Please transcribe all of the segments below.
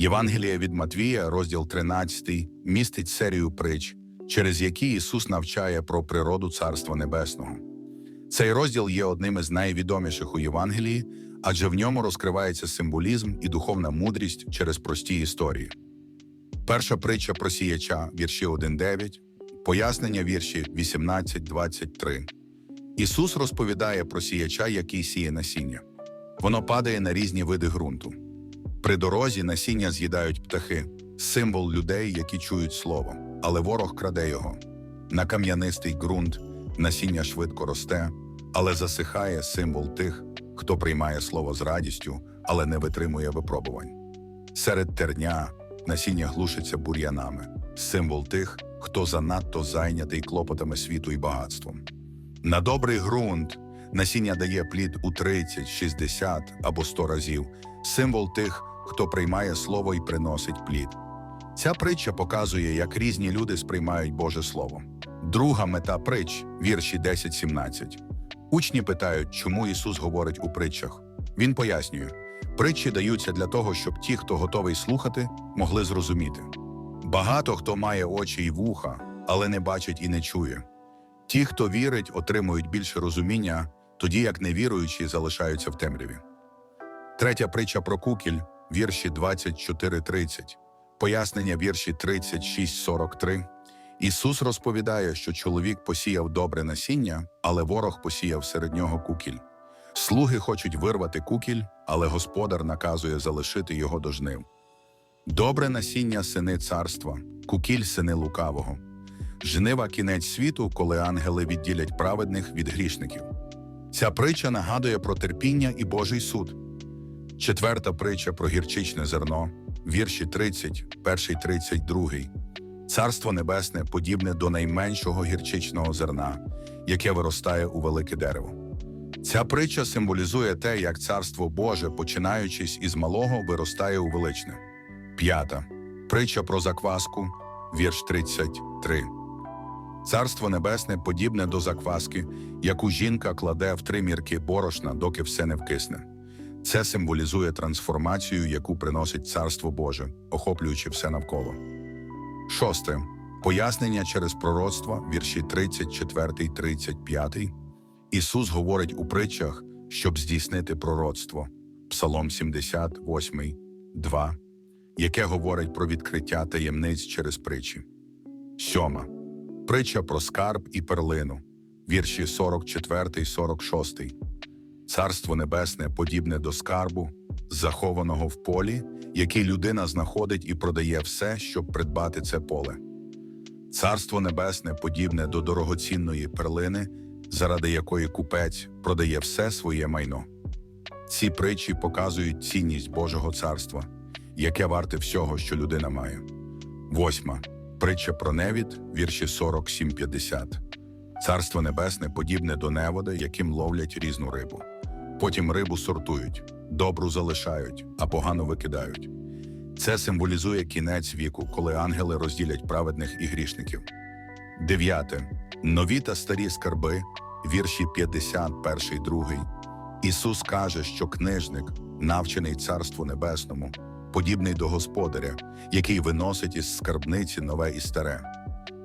Євангеліє від Матвія, розділ 13, містить серію притч, через які Ісус навчає про природу Царства Небесного. Цей розділ є одним із найвідоміших у Євангелії, адже в ньому розкривається символізм і духовна мудрість через прості історії. Перша притча про сіяча, вірші 1.9, пояснення вірші 18.23. Ісус розповідає про сіяча, який сіє насіння. Воно падає на різні види ґрунту. При дорозі насіння з'їдають птахи, символ людей, які чують слово, але ворог краде його. На кам'янистий ґрунт насіння швидко росте, але засихає символ тих, хто приймає слово з радістю, але не витримує випробувань. Серед терня насіння глушиться бур'янами, символ тих, хто занадто зайнятий клопотами світу і багатством. На добрий ґрунт насіння дає плід у 30, 60 або 100 разів, символ тих, хто приймає слово і приносить плід. Ця притча показує, як різні люди сприймають Боже Слово. Друга мета притч вірші 10-17. Учні питають, чому Ісус говорить у притчах. Він пояснює: притчі даються для того, щоб ті, хто готовий слухати, могли зрозуміти. Багато хто має очі й вуха, але не бачить і не чує. Ті, хто вірить, отримують більше розуміння, тоді як невіруючі залишаються в темряві. Третя притча про кукіль, вірші 24-30, пояснення вірші 36-43. Ісус розповідає, що чоловік посіяв добре насіння, але ворог посіяв серед нього кукіль. Слуги хочуть вирвати кукіль, але господар наказує залишити його до жнив. Добре насіння сини царства, кукіль сини лукавого. Жнива кінець світу, коли ангели відділять праведних від грішників. Ця притча нагадує про терпіння і Божий суд. Четверта притча про гірчичне зерно, вірші 30, перший 32. Царство небесне подібне до найменшого гірчичного зерна, яке виростає у велике дерево. Ця притча символізує те, як царство Боже, починаючись із малого, виростає у величне. П'ята притча про закваску, вірш 33. Царство небесне подібне до закваски, яку жінка кладе в три мірки борошна, доки все не вкисне. Це символізує трансформацію, яку приносить Царство Боже, охоплюючи все навколо. Шосте. Пояснення через пророцтва, вірші 34, 35. Ісус говорить у притчах, щоб здійснити пророцтво. Псалом 78, 2, яке говорить про відкриття таємниць через притчі. Сьома. Притча про скарб і перлину, вірші 44, 46. Царство небесне подібне до скарбу, захованого в полі, який людина знаходить і продає все, щоб придбати це поле. Царство небесне подібне до дорогоцінної перлини, заради якої купець продає все своє майно. Ці притчі показують цінність Божого царства, яке варте всього, що людина має. Восьма. Притча про невід, вірші 47-50. Царство небесне подібне до невода, яким ловлять різну рибу. Потім рибу сортують, добру залишають, а погану викидають. Це символізує кінець віку, коли ангели розділять праведних і грішників. Дев'яте. Нові та старі скарби, вірші 51, 2. Ісус каже, що книжник, навчений Царству Небесному, подібний до господаря, який виносить із скарбниці нове і старе.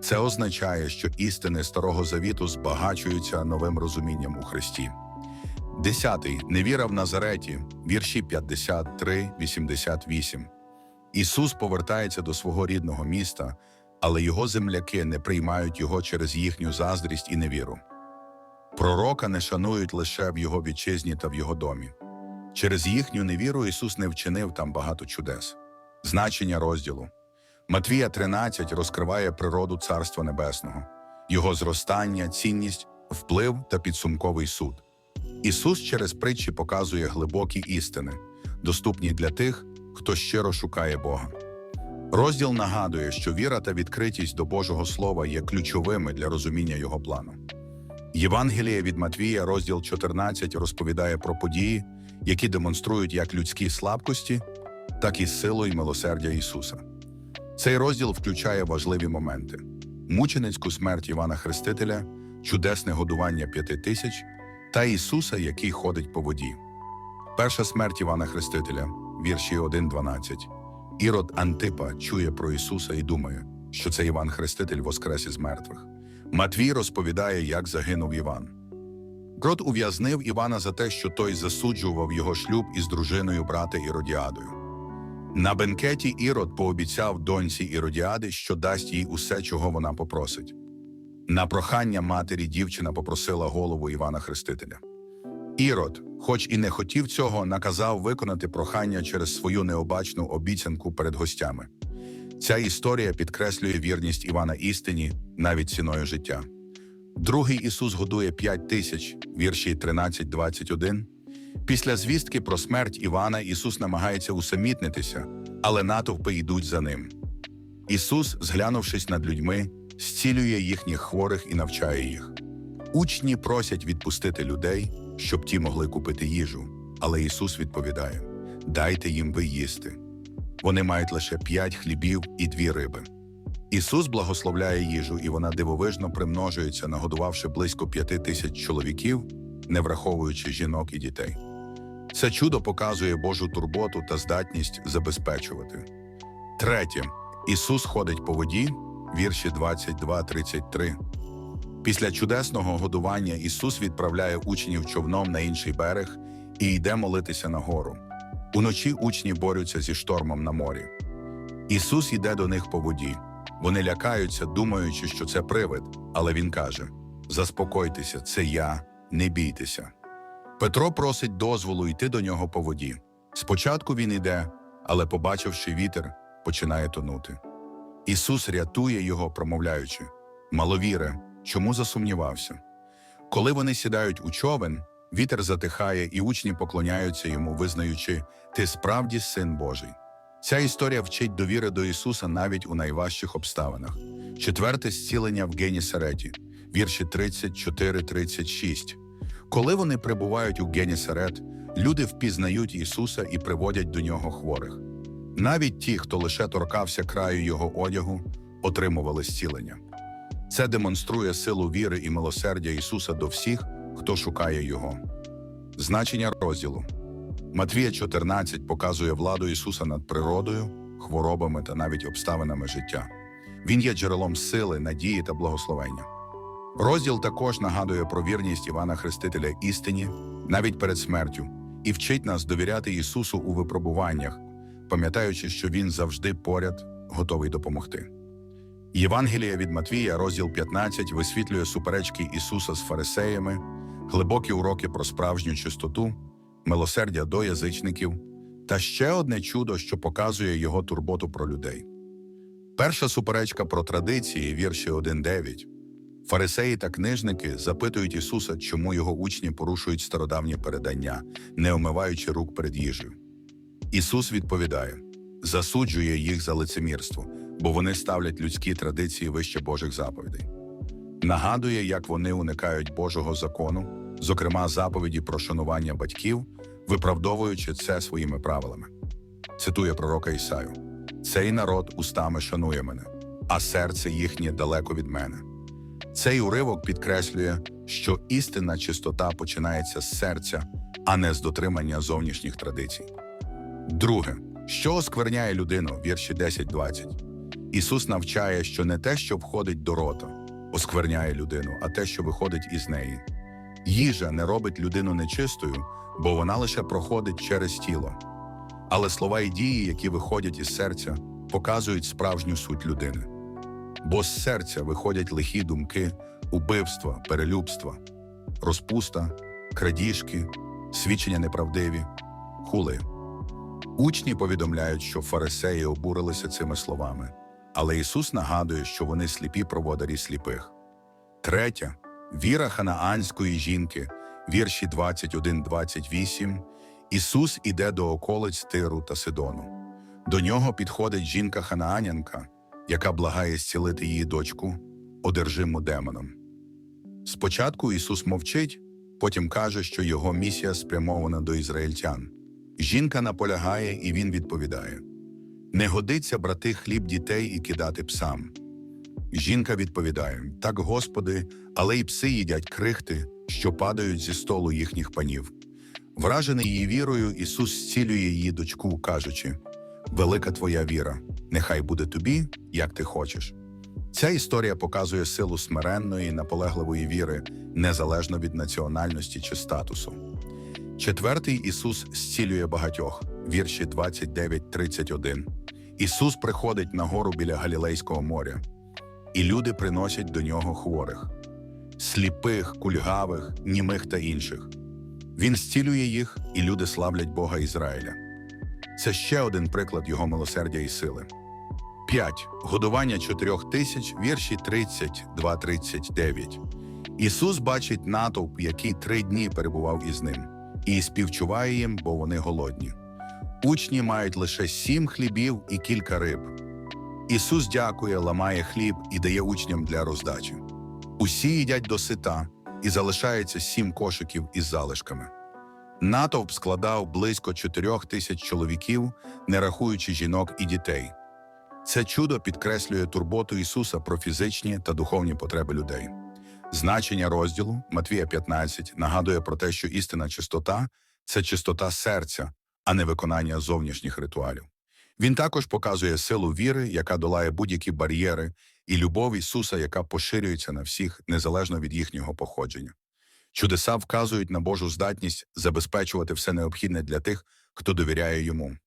Це означає, що істини Старого Завіту збагачуються новим розумінням у Христі. Десятий невіра в Назареті, вірші 53, 88. Ісус повертається до свого рідного міста, але його земляки не приймають його через їхню заздрість і невіру. Пророка не шанують лише в його вітчизні та в його домі. Через їхню невіру Ісус не вчинив там багато чудес. Значення розділу Матвія 13 розкриває природу Царства Небесного, його зростання, цінність, вплив та підсумковий суд. Ісус через притчі показує глибокі істини, доступні для тих, хто щиро шукає Бога. Розділ нагадує, що віра та відкритість до Божого Слова є ключовими для розуміння Його плану. Євангеліє від Матвія, розділ 14, розповідає про події, які демонструють як людські слабкості, так і силу і милосердя Ісуса. Цей розділ включає важливі моменти: мученицьку смерть Івана Хрестителя, чудесне годування п'яти тисяч та Ісуса, який ходить по воді. Перша смерть Івана Хрестителя, вірші 1.12. Ірод Антипа чує про Ісуса і думає, що це Іван Хреститель воскрес із мертвих. Матвій розповідає, як загинув Іван. Крот ув'язнив Івана за те, що той засуджував його шлюб із дружиною брата Іродіадою. На бенкеті Ірод пообіцяв доньці Іродіади, що дасть їй усе, чого вона попросить. На прохання матері дівчина попросила голову Івана Хрестителя. Ірод, хоч і не хотів цього, наказав виконати прохання через свою необачну обіцянку перед гостями. Ця історія підкреслює вірність Івана істині навіть ціною життя. Другий Ісус годує п'ять тисяч, вірші 13-21. Після звістки про смерть Івана Ісус намагається усамітнитися, але натовпи йдуть за ним. Ісус, зглянувшись над людьми, зцілює їхніх хворих і навчає їх. Учні просять відпустити людей, щоб ті могли купити їжу, але Ісус відповідає: Дайте їм ви їсти. Вони мають лише п'ять хлібів і дві риби. Ісус благословляє їжу, і вона дивовижно примножується, нагодувавши близько п'яти тисяч чоловіків, не враховуючи жінок і дітей. Це чудо показує Божу турботу та здатність забезпечувати. Третє. Ісус ходить по воді, вірші 22-33. Після чудесного годування Ісус відправляє учнів човном на інший берег і йде молитися на гору. Уночі учні борються зі штормом на морі. Ісус йде до них по воді. Вони лякаються, думаючи, що це привид, але Він каже: Заспокойтеся, це я, не бійтеся. Петро просить дозволу йти до нього по воді. Спочатку він іде, але, побачивши вітер, починає тонути. Ісус рятує його, промовляючи: Маловіре, чому засумнівався? Коли вони сідають у човен, вітер затихає, і учні поклоняються йому, визнаючи, ти справді син Божий. Ця історія вчить довіри до Ісуса навіть у найважчих обставинах. Четверте зцілення в Генісареті, вірші 34-36. Коли вони прибувають у Генісарет, люди впізнають Ісуса і приводять до нього хворих. Навіть ті, хто лише торкався краю його одягу, отримували зцілення. Це демонструє силу віри і милосердя Ісуса до всіх, хто шукає Його. Значення розділу Матвія 14 показує владу Ісуса над природою, хворобами та навіть обставинами життя. Він є джерелом сили, надії та благословення. Розділ також нагадує про вірність Івана Хрестителя істині навіть перед смертю і вчить нас довіряти Ісусу у випробуваннях, пам'ятаючи, що Він завжди поряд, готовий допомогти. Євангелія від Матвія, розділ 15, висвітлює суперечки Ісуса з фарисеями, глибокі уроки про справжню чистоту, милосердя до язичників та ще одне чудо, що показує його турботу про людей. Перша суперечка про традиції, вірші 1.9. Фарисеї та книжники запитують Ісуса, чому його учні порушують стародавні передання, не омиваючи рук перед їжею. Ісус відповідає: засуджує їх за лицемірство, бо вони ставлять людські традиції вище Божих заповідей. Нагадує, як вони уникають Божого закону, зокрема заповіді про шанування батьків, виправдовуючи це своїми правилами. Цитує пророка Ісаю: Цей народ устами шанує мене, а серце їхнє далеко від мене. Цей уривок підкреслює, що істинна чистота починається з серця, а не з дотримання зовнішніх традицій. Друге, що оскверняє людину, вірші 10-20. Ісус навчає, що не те, що входить до рота, оскверняє людину, а те, що виходить із неї. Їжа не робить людину нечистою, бо вона лише проходить через тіло. Але слова і дії, які виходять із серця, показують справжню суть людини. Бо з серця виходять лихі думки, убивства, перелюбства, розпуста, крадіжки, свідчення неправдиві, хули. Учні повідомляють, що фарисеї обурилися цими словами, але Ісус нагадує, що вони сліпі проводарі сліпих. Третя віра ханаанської жінки, вірші 21-28. Ісус іде до околиць Тиру та Сидону. До нього підходить жінка ханаанянка, яка благає зцілити її дочку, одержиму демоном. Спочатку Ісус мовчить, потім каже, що його місія спрямована до ізраїльтян. Жінка наполягає, і він відповідає: Не годиться брати хліб дітей і кидати псам. Жінка відповідає: Так, Господи, але й пси їдять крихти, що падають зі столу їхніх панів. Вражений її вірою, Ісус зцілює її дочку, кажучи: велика твоя віра, нехай буде тобі, як ти хочеш. Ця історія показує силу смиренної, наполегливої віри, незалежно від національності чи статусу. Четвертий Ісус зцілює багатьох, вірші 29-31. Ісус приходить на гору біля Галілейського моря, і люди приносять до нього хворих, сліпих, кульгавих, німих та інших. Він зцілює їх, і люди славлять Бога Ізраїля. Це ще один приклад його милосердя і сили. 5. Годування чотирьох тисяч, вірші 32-39. Ісус бачить натовп, який три дні перебував із ним, і співчуває їм, бо вони голодні. Учні мають лише сім хлібів і кілька риб. Ісус дякує, ламає хліб і дає учням для роздачі. Усі їдять до сита, і залишається сім кошиків із залишками. Натовп складав близько чотирьох тисяч чоловіків, не рахуючи жінок і дітей. Це чудо підкреслює турботу Ісуса про фізичні та духовні потреби людей. Значення розділу Матвія 15 нагадує про те, що істинна чистота це чистота серця, а не виконання зовнішніх ритуалів. Він також показує силу віри, яка долає будь-які бар'єри, і любов Ісуса, яка поширюється на всіх незалежно від їхнього походження. Чудеса вказують на Божу здатність забезпечувати все необхідне для тих, хто довіряє йому.